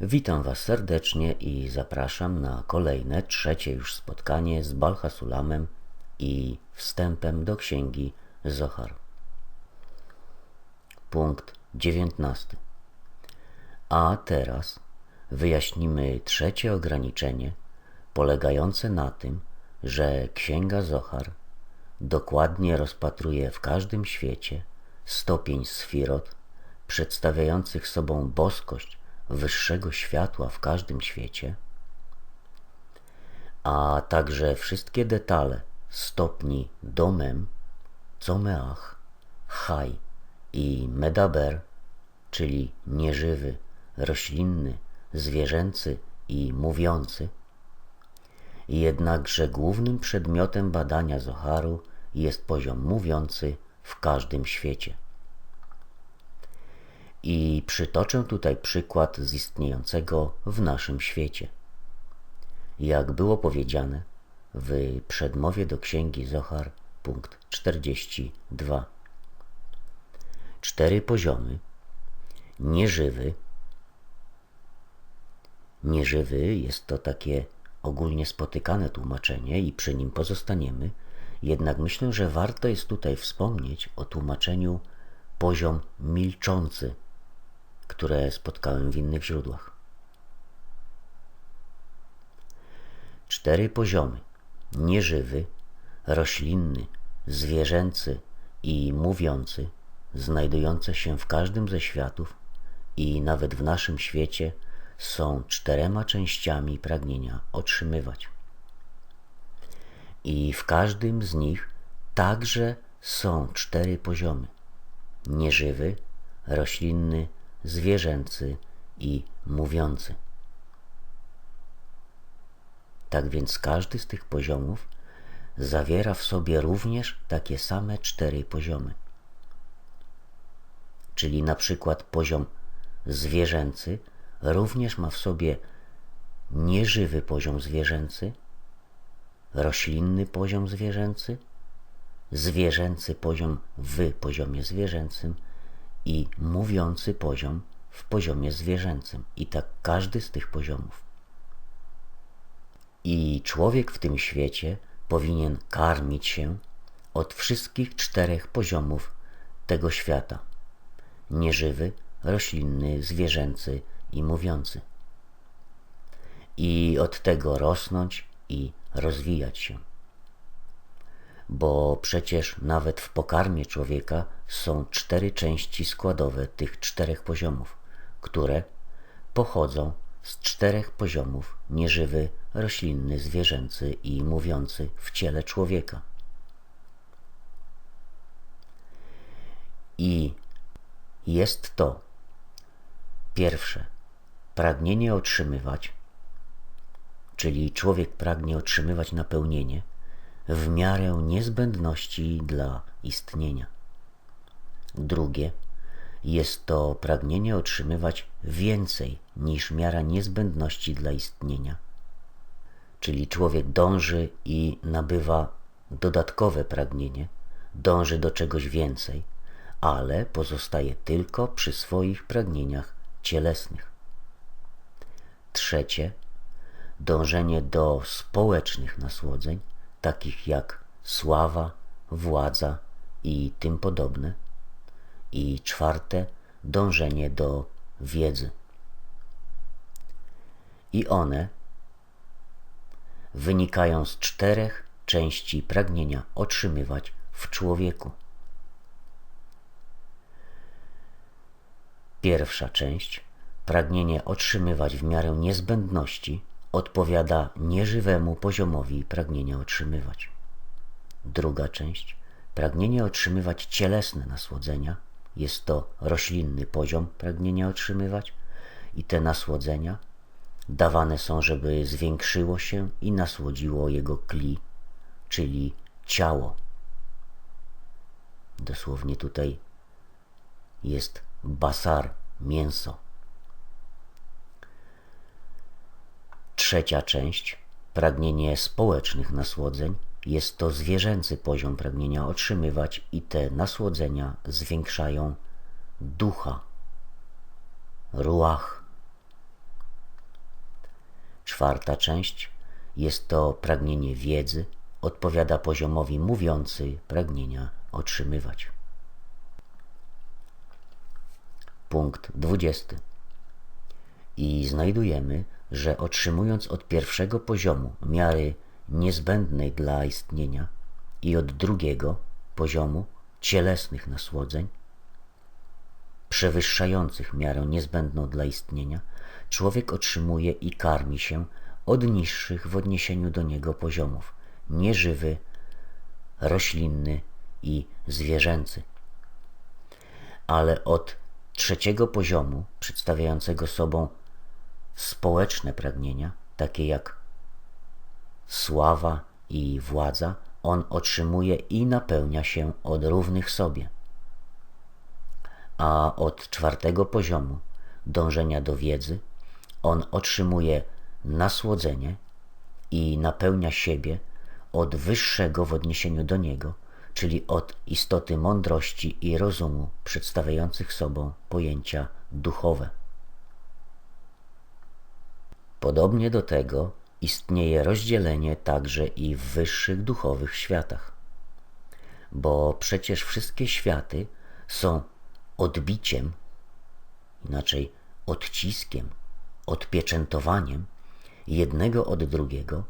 Witam Was serdecznie i zapraszam na kolejne, trzecie już spotkanie z Balhasulamem i wstępem do księgi Zohar. Punkt 19. A teraz wyjaśnimy trzecie ograniczenie polegające na tym, że księga Zohar dokładnie rozpatruje w każdym świecie stopień sfirot przedstawiających sobą boskość wyższego światła w każdym świecie, a także wszystkie detale stopni domem, comeach, chaj i medaber, czyli nieżywy, roślinny, zwierzęcy i mówiący. Jednakże głównym przedmiotem badania Zoharu jest poziom mówiący w każdym świecie. I przytoczę tutaj przykład z istniejącego w naszym świecie. Jak było powiedziane w przedmowie do księgi Zohar, punkt 42. Cztery poziomy. Nieżywy. Nieżywy jest to takie ogólnie spotykane tłumaczenie i przy nim pozostaniemy, jednak myślę, że warto jest tutaj wspomnieć o tłumaczeniu poziom milczący które spotkałem w innych źródłach. Cztery poziomy nieżywy, roślinny, zwierzęcy i mówiący, znajdujące się w każdym ze światów i nawet w naszym świecie, są czterema częściami pragnienia otrzymywać. I w każdym z nich także są cztery poziomy: nieżywy, roślinny, zwierzęcy i mówiący. Tak więc każdy z tych poziomów zawiera w sobie również takie same cztery poziomy. Czyli na przykład poziom zwierzęcy również ma w sobie nieżywy poziom zwierzęcy, roślinny poziom zwierzęcy, zwierzęcy poziom w poziomie zwierzęcym i mówiący poziom w poziomie zwierzęcym. I tak każdy z tych poziomów. I człowiek w tym świecie powinien karmić się od wszystkich czterech poziomów tego świata: nieżywy, roślinny, zwierzęcy i mówiący. I od tego rosnąć i rozwijać się bo przecież nawet w pokarmie człowieka są cztery części składowe tych czterech poziomów, które pochodzą z czterech poziomów nieżywy, roślinny, zwierzęcy i mówiący w ciele człowieka. I jest to pierwsze pragnienie otrzymywać, czyli człowiek pragnie otrzymywać napełnienie w miarę niezbędności dla istnienia. Drugie jest to pragnienie otrzymywać więcej niż miara niezbędności dla istnienia. Czyli człowiek dąży i nabywa dodatkowe pragnienie, dąży do czegoś więcej, ale pozostaje tylko przy swoich pragnieniach cielesnych. Trzecie, dążenie do społecznych nasłodzeń, takich jak sława, władza i tym podobne. I czwarte, dążenie do wiedzy. I one wynikają z czterech części pragnienia otrzymywać w człowieku. Pierwsza część pragnienie otrzymywać w miarę niezbędności odpowiada nieżywemu poziomowi pragnienia otrzymywać. Druga część pragnienie otrzymywać cielesne nasłodzenia jest to roślinny poziom pragnienia otrzymywać i te nasłodzenia dawane są, żeby zwiększyło się i nasłodziło jego kli, czyli ciało. Dosłownie tutaj jest basar, mięso. Trzecia część, pragnienie społecznych nasłodzeń, jest to zwierzęcy poziom pragnienia otrzymywać i te nasłodzenia zwiększają ducha, ruach, czwarta część. Jest to pragnienie wiedzy, odpowiada poziomowi mówiący pragnienia otrzymywać. Punkt 20. I znajdujemy, że otrzymując od pierwszego poziomu miary niezbędnej dla istnienia i od drugiego poziomu cielesnych nasłodzeń, przewyższających miarę niezbędną dla istnienia, człowiek otrzymuje i karmi się od niższych w odniesieniu do niego poziomów nieżywy, roślinny i zwierzęcy. Ale od trzeciego poziomu, przedstawiającego sobą społeczne pragnienia, takie jak sława i władza, on otrzymuje i napełnia się od równych sobie. A od czwartego poziomu dążenia do wiedzy, on otrzymuje nasłodzenie i napełnia siebie od wyższego w odniesieniu do niego, czyli od istoty mądrości i rozumu przedstawiających sobą pojęcia duchowe. Podobnie do tego istnieje rozdzielenie także i w wyższych duchowych światach. Bo przecież wszystkie światy są odbiciem, inaczej odciskiem, odpieczętowaniem jednego od drugiego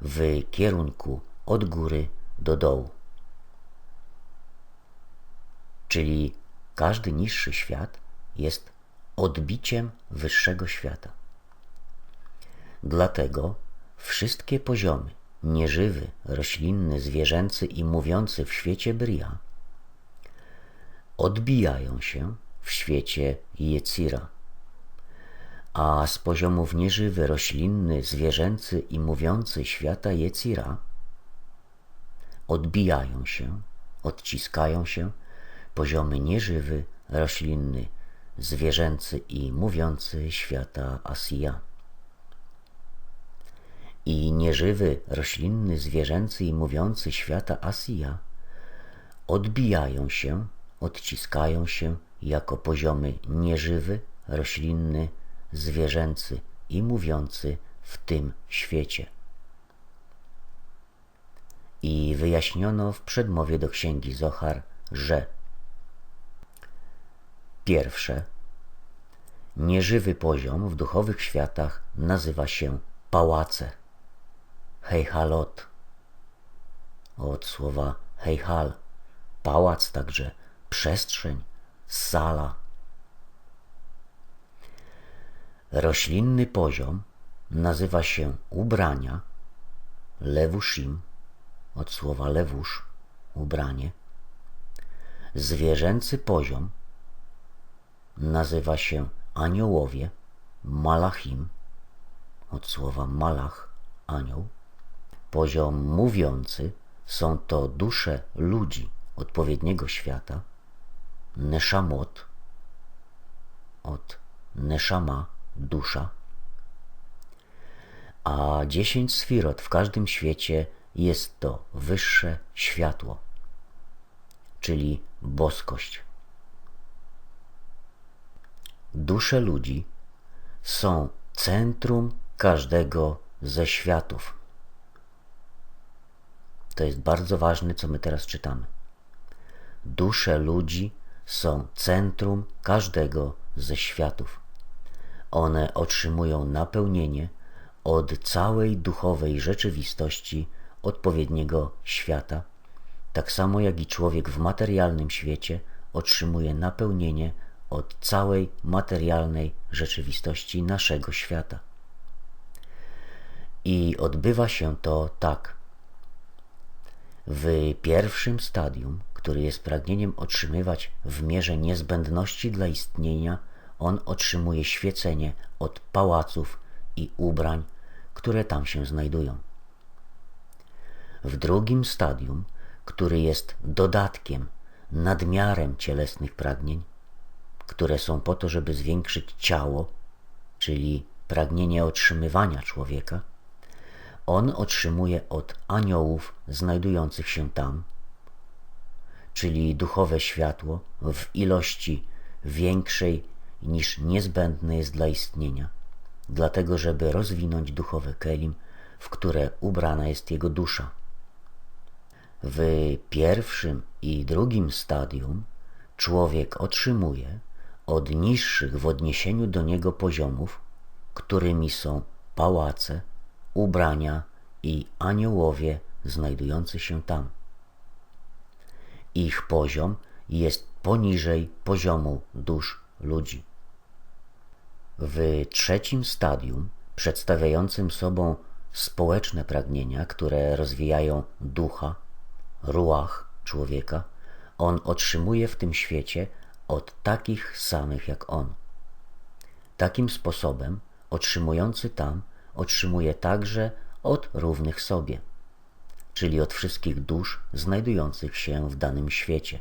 w kierunku od góry do dołu. Czyli każdy niższy świat jest odbiciem wyższego świata. Dlatego wszystkie poziomy, nieżywy, roślinny, zwierzęcy i mówiący w świecie Bria, odbijają się w świecie Jecira. A z poziomów nieżywy, roślinny, zwierzęcy i mówiący świata Jecira odbijają się, odciskają się poziomy nieżywy, roślinny, zwierzęcy i mówiący świata Asja i nieżywy, roślinny, zwierzęcy i mówiący świata Asja odbijają się, odciskają się jako poziomy nieżywy, roślinny, zwierzęcy i mówiący w tym świecie. I wyjaśniono w przedmowie do księgi Zohar, że pierwsze, nieżywy poziom w duchowych światach nazywa się pałace Heihalot. Od słowa Heihal, pałac także, przestrzeń, sala. Roślinny poziom nazywa się ubrania, lewushim, od słowa lewusz, ubranie. Zwierzęcy poziom nazywa się aniołowie, malachim, od słowa malach, anioł poziom mówiący są to dusze ludzi odpowiedniego świata, neshamot, od neshama, dusza, a dziesięć sfirot w każdym świecie jest to wyższe światło, czyli boskość. Dusze ludzi są centrum każdego ze światów. To jest bardzo ważne, co my teraz czytamy. Dusze ludzi są centrum każdego ze światów. One otrzymują napełnienie od całej duchowej rzeczywistości odpowiedniego świata, tak samo jak i człowiek w materialnym świecie otrzymuje napełnienie od całej materialnej rzeczywistości naszego świata. I odbywa się to tak. W pierwszym stadium, który jest pragnieniem otrzymywać w mierze niezbędności dla istnienia, on otrzymuje świecenie od pałaców i ubrań, które tam się znajdują. W drugim stadium, który jest dodatkiem, nadmiarem cielesnych pragnień, które są po to, żeby zwiększyć ciało, czyli pragnienie otrzymywania człowieka, on otrzymuje od aniołów znajdujących się tam, czyli duchowe światło w ilości większej niż niezbędne jest dla istnienia, dlatego żeby rozwinąć duchowe kelim, w które ubrana jest jego dusza. W pierwszym i drugim stadium człowiek otrzymuje od niższych w odniesieniu do niego poziomów, którymi są pałace, ubrania i aniołowie znajdujący się tam. Ich poziom jest poniżej poziomu dusz ludzi. W trzecim stadium, przedstawiającym sobą społeczne pragnienia, które rozwijają ducha, ruach człowieka, on otrzymuje w tym świecie od takich samych jak on. Takim sposobem otrzymujący tam otrzymuje także od równych sobie, czyli od wszystkich dusz znajdujących się w danym świecie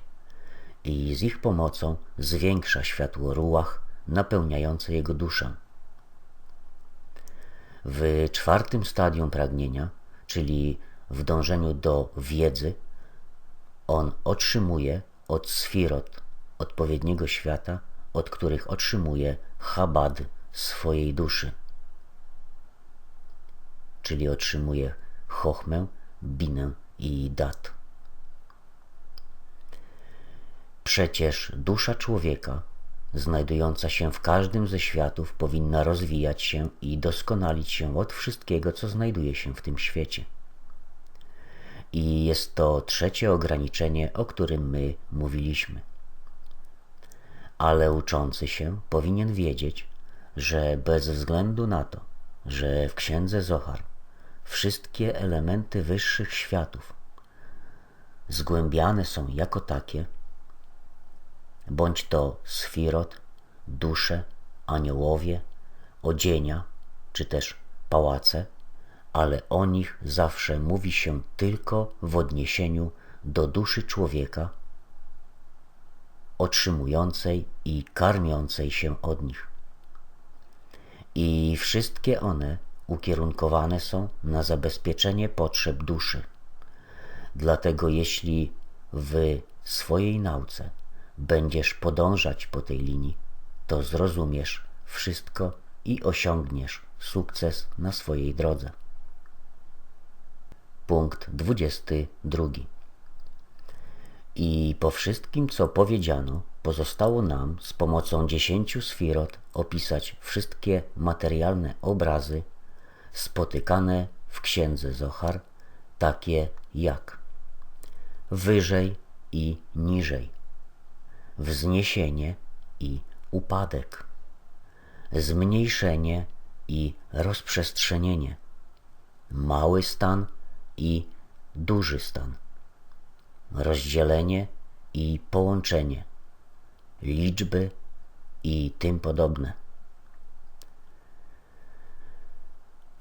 i z ich pomocą zwiększa światło ruach napełniające jego duszę. W czwartym stadium pragnienia, czyli w dążeniu do wiedzy, on otrzymuje od sfirot odpowiedniego świata, od których otrzymuje chabad swojej duszy. Czyli otrzymuje chochmę, binę i dat. Przecież dusza człowieka, znajdująca się w każdym ze światów, powinna rozwijać się i doskonalić się od wszystkiego, co znajduje się w tym świecie. I jest to trzecie ograniczenie, o którym my mówiliśmy. Ale uczący się powinien wiedzieć, że bez względu na to, że w księdze Zohar wszystkie elementy wyższych światów zgłębiane są jako takie, bądź to sfirot, dusze, aniołowie, odzienia, czy też pałace, ale o nich zawsze mówi się tylko w odniesieniu do duszy człowieka, otrzymującej i karmiącej się od nich. I wszystkie one ukierunkowane są na zabezpieczenie potrzeb duszy. Dlatego jeśli w swojej nauce będziesz podążać po tej linii, to zrozumiesz wszystko i osiągniesz sukces na swojej drodze. Punkt 22. I po wszystkim, co powiedziano, pozostało nam z pomocą dziesięciu sfirot opisać wszystkie materialne obrazy spotykane w księdze Zohar, takie jak wyżej i niżej, wzniesienie i upadek, zmniejszenie i rozprzestrzenienie, mały stan i duży stan, rozdzielenie i połączenie, liczby i tym podobne.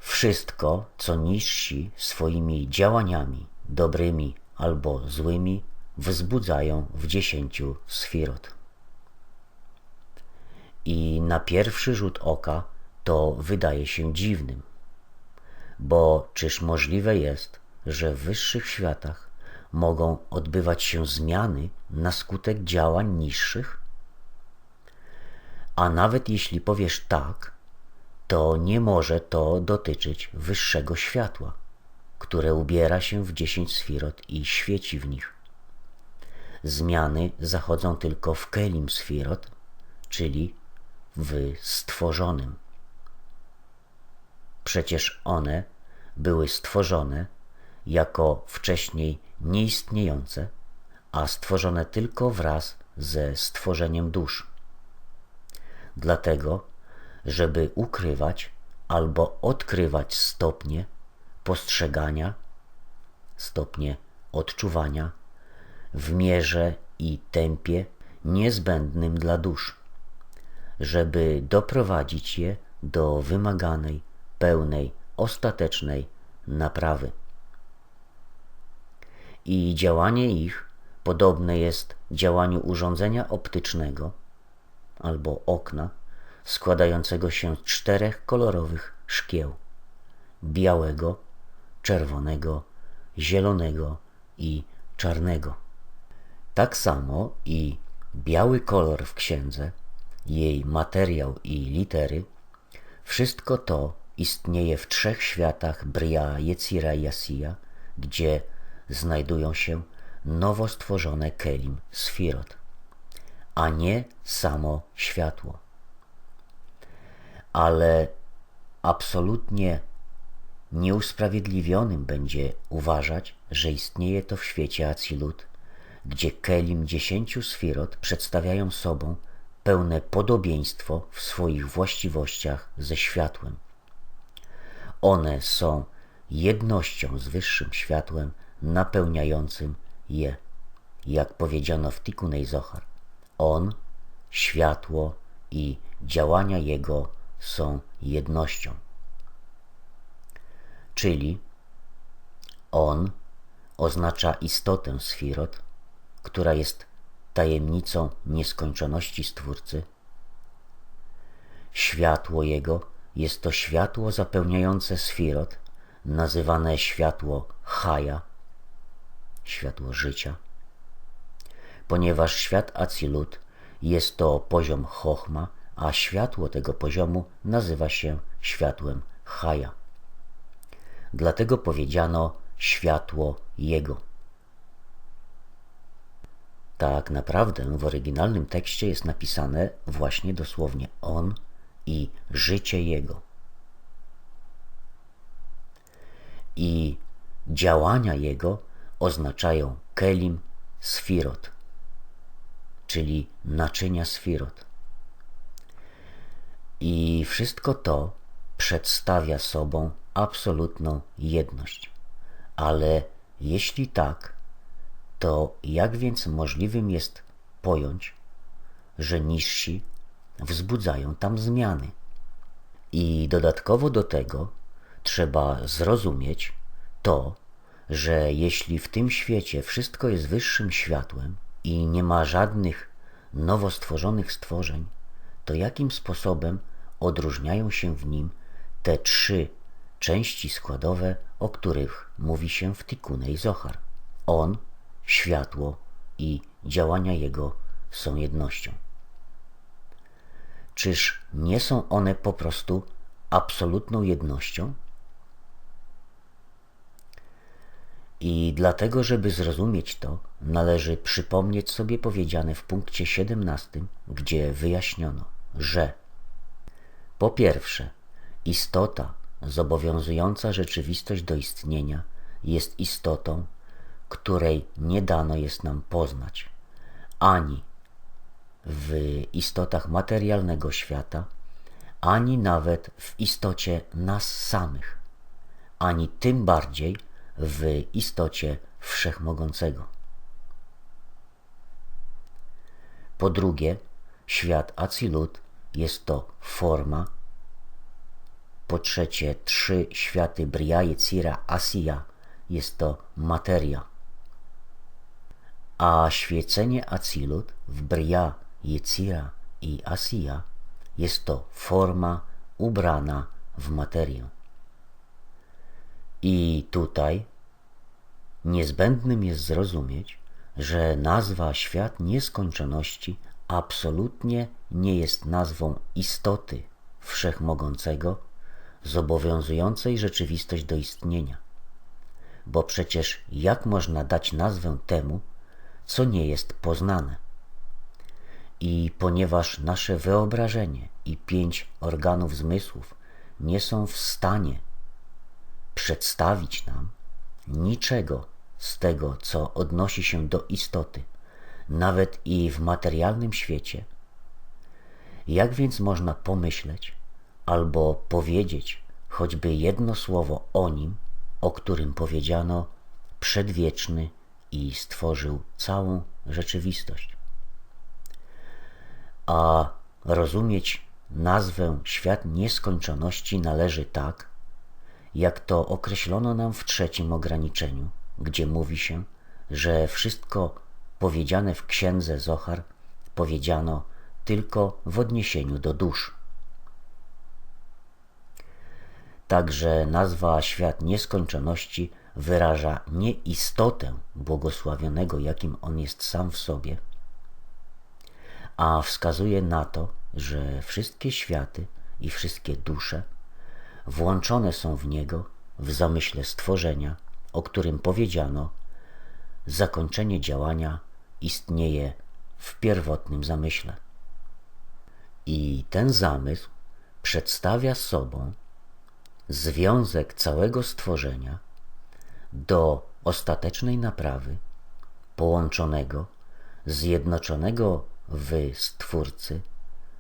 Wszystko, co niżsi swoimi działaniami, dobrymi albo złymi, wzbudzają w dziesięciu sfirot. I na pierwszy rzut oka to wydaje się dziwnym, bo czyż możliwe jest, że w wyższych światach mogą odbywać się zmiany na skutek działań niższych? A nawet jeśli powiesz tak, to nie może to dotyczyć wyższego światła, które ubiera się w dziesięć sfirot i świeci w nich. Zmiany zachodzą tylko w kelim sfirot, czyli w stworzonym. Przecież one były stworzone jako wcześniej nieistniejące, a stworzone tylko wraz ze stworzeniem dusz. Dlatego, żeby ukrywać albo odkrywać stopnie postrzegania, stopnie odczuwania w mierze i tempie niezbędnym dla dusz, żeby doprowadzić je do wymaganej, pełnej, ostatecznej naprawy. I działanie ich podobne jest działaniu urządzenia optycznego albo okna składającego się z czterech kolorowych szkieł białego, czerwonego, zielonego i czarnego. Tak samo i biały kolor w księdze, jej materiał i litery Wszystko to istnieje w trzech światach Bria, Jecira i Asiya, gdzie znajdują się nowo stworzone Kelim, Sfirot, a nie samo światło. Ale absolutnie nieusprawiedliwionym będzie uważać, że istnieje to w świecie Acilut, gdzie Kelim dziesięciu Sfirot przedstawiają sobą pełne podobieństwo w swoich właściwościach ze światłem. One są jednością z wyższym światłem napełniającym je, jak powiedziano w Tikunej Zohar. On, światło i działania Jego są jednością. Czyli On oznacza istotę Sfirot, która jest tajemnicą nieskończoności Stwórcy. Światło Jego jest to światło zapełniające Sfirot, nazywane światło Haja, światło życia. Ponieważ świat Acilut jest to poziom Chochma, a światło tego poziomu nazywa się światłem Haja. Dlatego powiedziano światło Jego. Tak naprawdę w oryginalnym tekście jest napisane właśnie dosłownie On i życie Jego. I działania Jego oznaczają kelim sfirot, czyli naczynia sfirot. I wszystko to przedstawia sobą absolutną jedność. Ale jeśli tak, to jak więc możliwym jest pojąć, że niżsi wzbudzają tam zmiany? I dodatkowo do tego trzeba zrozumieć to, że jeśli w tym świecie wszystko jest wyższym światłem i nie ma żadnych nowo stworzonych stworzeń, to jakim sposobem odróżniają się w nim te trzy części składowe, o których mówi się w Tikunej Zohar. On, światło i działania Jego są jednością. Czyż nie są one po prostu absolutną jednością? I dlatego, żeby zrozumieć to, należy przypomnieć sobie powiedziane w punkcie 17, gdzie wyjaśniono, że po pierwsze, istota zobowiązująca rzeczywistość do istnienia jest istotą, której nie dano jest nam poznać, ani w istotach materialnego świata, ani nawet w istocie nas samych, ani tym bardziej w istocie wszechmogącego. Po drugie, świat Acilut jest to forma. Po trzecie, trzy światy Bria, Cira, Asiya jest to materia. A świecenie Acilut w Bria, Jecira i Asiya jest to forma ubrana w materię. I tutaj niezbędnym jest zrozumieć, że nazwa świat nieskończoności absolutnie nie jest nazwą istoty wszechmogącego, zobowiązującej rzeczywistość do istnienia. Bo przecież jak można dać nazwę temu, co nie jest poznane? I ponieważ nasze wyobrażenie i pięć organów zmysłów nie są w stanie przedstawić nam niczego z tego, co odnosi się do istoty, nawet i w materialnym świecie, jak więc można pomyśleć albo powiedzieć choćby jedno słowo o nim, o którym powiedziano przedwieczny i stworzył całą rzeczywistość? A rozumieć nazwę świat nieskończoności należy tak, jak to określono nam w trzecim ograniczeniu, gdzie mówi się, że wszystko powiedziane w księdze Zohar powiedziano tylko w odniesieniu do dusz. Także nazwa świat nieskończoności wyraża nie istotę błogosławionego, jakim on jest sam w sobie, a wskazuje na to, że wszystkie światy i wszystkie dusze włączone są w niego w zamyśle stworzenia, o którym powiedziano, zakończenie działania istnieje w pierwotnym zamyśle. I ten zamysł przedstawia sobą związek całego stworzenia do ostatecznej naprawy, połączonego, zjednoczonego w Stwórcy,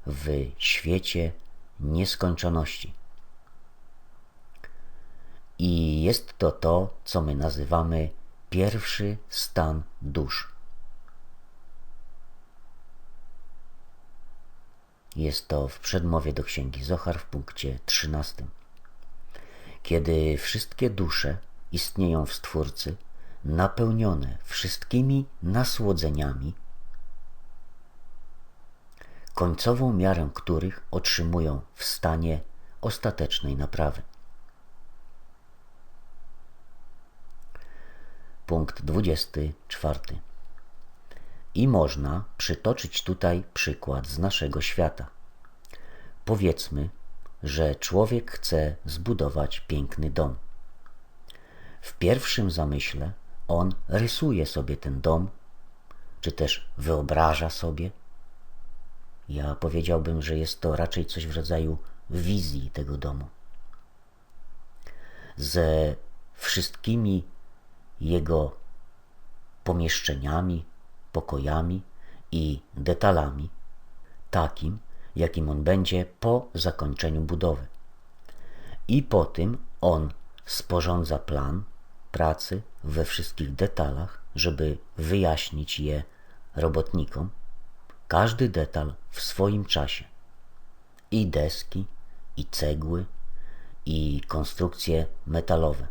w świecie nieskończoności. I jest to to, co my nazywamy pierwszy stan dusz. Jest to w przedmowie do Księgi Zohar w punkcie 13. Kiedy wszystkie dusze istnieją w Stwórcy, napełnione wszystkimi nasłodzeniami, końcową miarę których otrzymują w stanie ostatecznej naprawy. Punkt 24. I można przytoczyć tutaj przykład z naszego świata. Powiedzmy, że człowiek chce zbudować piękny dom. W pierwszym zamyśle on rysuje sobie ten dom, czy też wyobraża sobie. Ja powiedziałbym, że jest to raczej coś w rodzaju wizji tego domu. Ze wszystkimi jego pomieszczeniami, pokojami i detalami, takim, jakim on będzie po zakończeniu budowy. I po tym on sporządza plan pracy we wszystkich detalach, żeby wyjaśnić je robotnikom, każdy detal w swoim czasie. I deski, i cegły, i konstrukcje metalowe.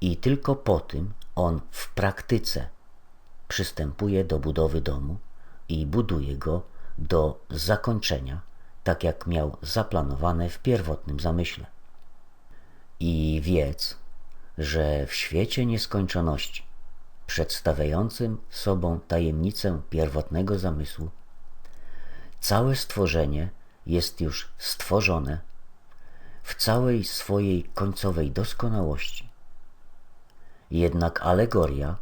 I tylko po tym on w praktyce przystępuje do budowy domu i buduje go do zakończenia, tak jak miał zaplanowane w pierwotnym zamyśle. I wiedz, że w świecie nieskończoności, przedstawiającym sobą tajemnicę pierwotnego zamysłu, całe stworzenie jest już stworzone w całej swojej końcowej doskonałości. Jednak alegoria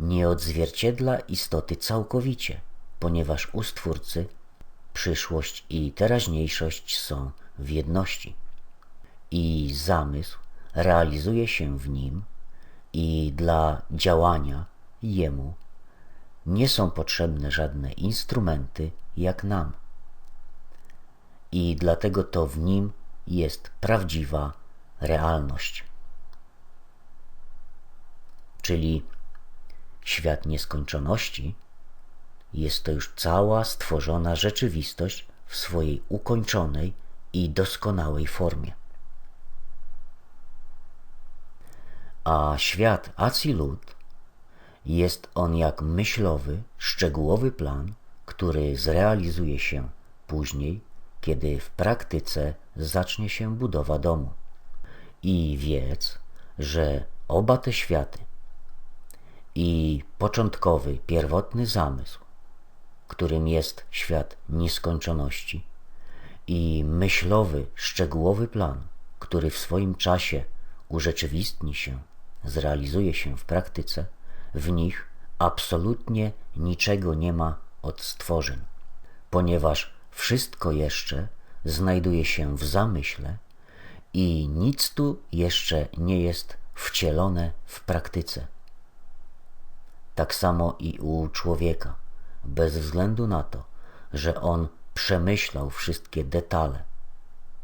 nie odzwierciedla istoty całkowicie, ponieważ u Stwórcy przyszłość i teraźniejszość są w jedności. I zamysł realizuje się w nim i dla działania jemu nie są potrzebne żadne instrumenty jak nam. I dlatego to w nim jest prawdziwa realność. Czyli świat nieskończoności jest to już cała stworzona rzeczywistość w swojej ukończonej i doskonałej formie. A świat Acilut jest on jak myślowy, szczegółowy plan, który zrealizuje się później, kiedy w praktyce zacznie się budowa domu. I wiedz, że oba te światy i początkowy, pierwotny zamysł którym jest świat nieskończoności i myślowy, szczegółowy plan, który w swoim czasie urzeczywistni się, zrealizuje się w praktyce, w nich absolutnie niczego nie ma od stworzeń, ponieważ wszystko jeszcze znajduje się w zamyśle i nic tu jeszcze nie jest wcielone w praktyce. Tak samo i u człowieka bez względu na to, że on przemyślał wszystkie detale,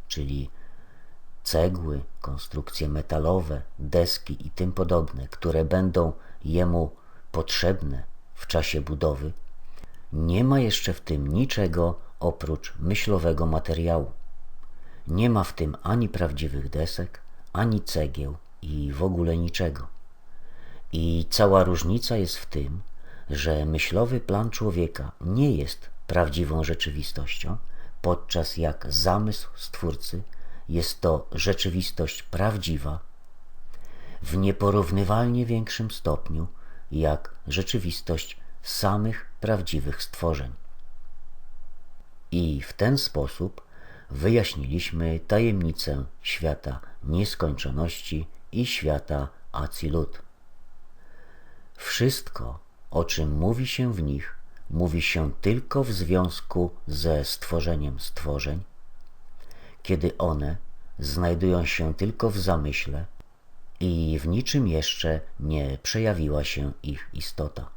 czyli cegły, konstrukcje metalowe, deski i tym podobne, które będą jemu potrzebne w czasie budowy, nie ma jeszcze w tym niczego oprócz myślowego materiału. Nie ma w tym ani prawdziwych desek, ani cegieł i w ogóle niczego. I cała różnica jest w tym, że myślowy plan człowieka nie jest prawdziwą rzeczywistością, podczas jak zamysł Stwórcy jest to rzeczywistość prawdziwa w nieporównywalnie większym stopniu jak rzeczywistość samych prawdziwych stworzeń. I w ten sposób wyjaśniliśmy tajemnicę świata nieskończoności i świata Acilut. Wszystko, o czym mówi się w nich, mówi się tylko w związku ze stworzeniem stworzeń, kiedy one znajdują się tylko w zamyśle i w niczym jeszcze nie przejawiła się ich istota.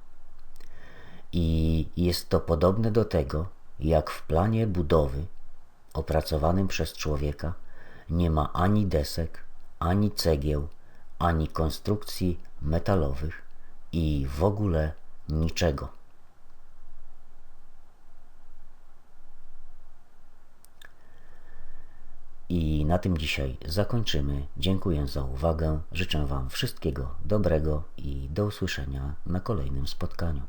I jest to podobne do tego, jak w planie budowy opracowanym przez człowieka nie ma ani desek, ani cegieł, ani konstrukcji metalowych i w ogóle niczego. I na tym dzisiaj zakończymy. Dziękuję za uwagę. Życzę Wam wszystkiego dobrego i do usłyszenia na kolejnym spotkaniu.